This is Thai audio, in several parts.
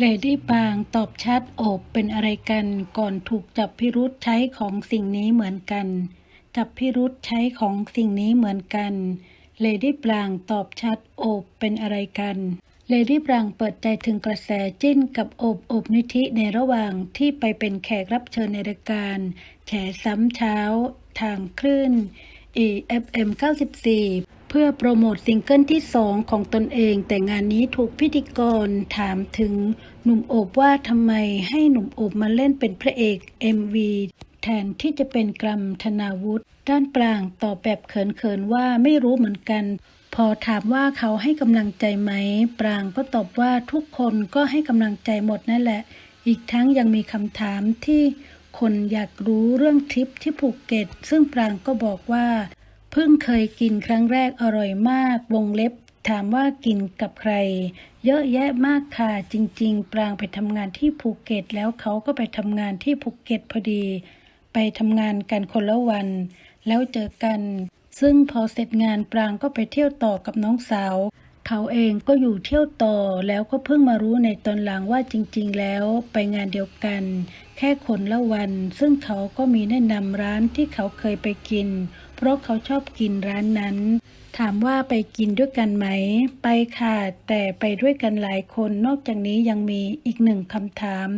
เลดี้ปางตอบชัดโอบเป็นอะไรกันก่อนถูกจับพิรุษใช้ของสิ่งนี้เหมือนกัน จับพิรุษใช้ของสิ่งนี้เหมือนกัน เลดี้ปรางตอบชัดโอบเป็นอะไรกันเลดี้ปรางเปิดใจถึงกระแสจิ้นกับโอบโอบนิธิในระหว่างที่ไปเป็นแขกรับเชิญในรายการ แฉซ้ำเช้า ทางคลื่น EFM 94เพื่อโปรโมทซิงเกิลที่ 2 ของตนเอง แต่งานนี้ถูกพิธีกรถามถึงหนุ่มโอบว่าทำไมให้หนุ่มโอบมาเล่นเป็นพระเอก MV แทนที่จะเป็นกรัมธนาวุฒิด้านปรางตอบแบบเขินๆว่าไม่รู้เหมือนกัน พอถามว่าเขาให้กำลังใจไหม ปรางก็ตอบว่าทุกคนก็ให้กำลังใจหมดนั่นแหละ อีกทั้งยังมีคำถามที่คนอยากรู้เรื่องทริปที่ภูเก็ต ซึ่งปรางก็บอกว่า พิ่งเคยกินครั้งแรกอร่อยมาก วงเล็บ ถามว่ากินกับใคร เยอะแยะมากค่ะ จริง ๆ ปรางไปทำงานที่ภูเก็ต แล้วเขาก็ไปทำงานที่ภูเก็ตพอดี ไปทำงานกันคนละวัน แล้วเจอกัน ซึ่งพอเสร็จงานปรางก็ไปเที่ยวต่อกับน้องสาว เขาเองก็อยู่เที่ยวต่อแล้วก็เพิ่งมารู้ในตอนหลังว่าจริง ๆ แล้วไปงานเดียวกัน แค่คนละวัน ซึ่งเขาก็มีแนะนำร้านที่เขาเคยไปกิน เพราะเขาชอบกินร้านนั้น ถามว่าไปกินด้วยกันไหม ไปค่ะ แต่ไปด้วยกันหลายคน นอกจากนี้ยังมีอีกหนึ่งคำถาม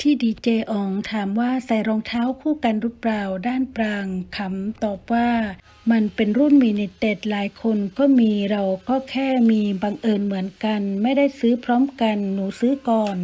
ที่ดีเจอองถามว่าใส่รองเท้าคู่กันหรือเปล่า ด้านปรางขำตอบว่า มันเป็นรุ่นมินิเต็ดหลายคนก็มีเราก็แค่มีบังเอิญเหมือนกัน ไม่ได้ซื้อพร้อมกันหนูซื้อก่อน